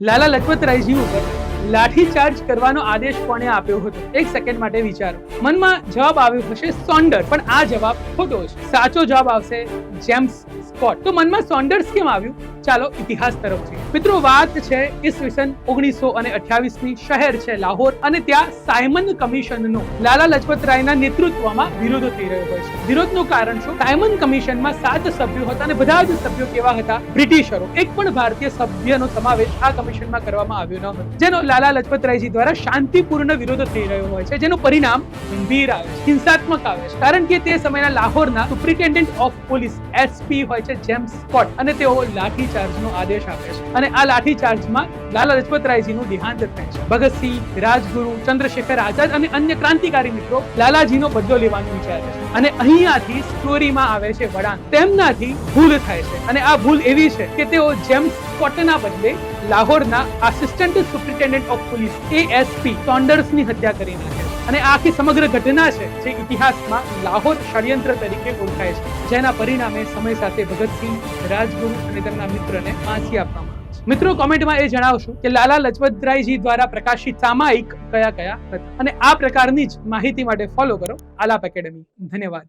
લાલા લજપતરાયજી ઉપર લાઠીચાર્જ કરવાનો આદેશ કોણે આપ્યો હતો? એક સેકન્ડ માટે વિચારો. મનમાં જવાબ આવ્યો હશે સોન્ડર પણ આ જવાબ ખોટો છે. સાચો જવાબ આવશે જેમ્સ સ્કોટ. તો મનમાં સોન્ડર્સ કેમ આવ્યું? ચાલો, ઇતિહાસ તરફ જઈએ. મિત્રો, વાત છે ઈસવીસન ઓગણીસો અને અઠ્યાવીસની શહેર છે લાહોર અને ત્યાં સાયમન કમિશનનો લાલા લજપતરાયના નેતૃત્વમાં વિરોધ થઈ રહ્યો હોય છે. વિરોધનું કારણ શું? સાયમન કમિશનમાં સાત સભ્યો હતા અને બધા જ સભ્યો કેવા હતા? બ્રિટિશરો. એક પણ ભારતીય સભ્યનો સમાવેશ આ કમિશનમાં કરવામાં આવ્યો ન હતો. જેનો લાલા લજપતરાયજી દ્વારા શાંતિપૂર્ણ વિરોધ થઈ રહ્યો હોય છે, જેનું પરિણામ ગંભીર આવે છે, હિંસાત્મક આવે છે. કારણ કે તે સમયના લાહોરના સુપ્રિન્ટેન્ડન્ટ ઓફ પોલીસ એસપી હોય છે જેમ્સ સ્કોટ, અને તેઓ લાઠી ચાર્જનો આદેશ આપે છે. અને આ લાઠી ચાર્જમાં લાલા લજપતરાયજીનું દેહાંત થાય છે. ભગતસિંહ, રાજગુરુ, ચંદ્રશેખર આઝાદ અને અન્ય ક્રાંતિકારી મિત્રો લાલાજીનો બદલો લેવાનું વિચારે છે. અને અહીંયાથી સ્ટોરીમાં આવે છે વળાંક. તેમનાથી ભૂલ થાય છે. અને આ ભૂલ એવી છે કે તેઓ જેમ્સ સ્કોટના બદલે લાહોરના assistant superintendent of police ASP સોન્ડર્સની હત્યા કરી નાખે અને આખી સમગ્ર ઘટના છે જે ઇતિહાસમાં લાહોર ષડયંત્ર તરીકે ઓળખાય છે, જેના પરિણામે સમય સાથે ભગતસિંહ, રાજગુરુ અને તેમના મિત્રને ફાંસી આપવામાં મિત્રો, કોમેન્ટમાં એ જણાવશું કે લાલા લજપતરાયજી દ્વારા પ્રકાશિત સામાયિક કયા કયા હતા? અને આ પ્રકારની જ માહિતી માટે ફોલો કરો આલાપ એકેડમી ધન્યવાદ.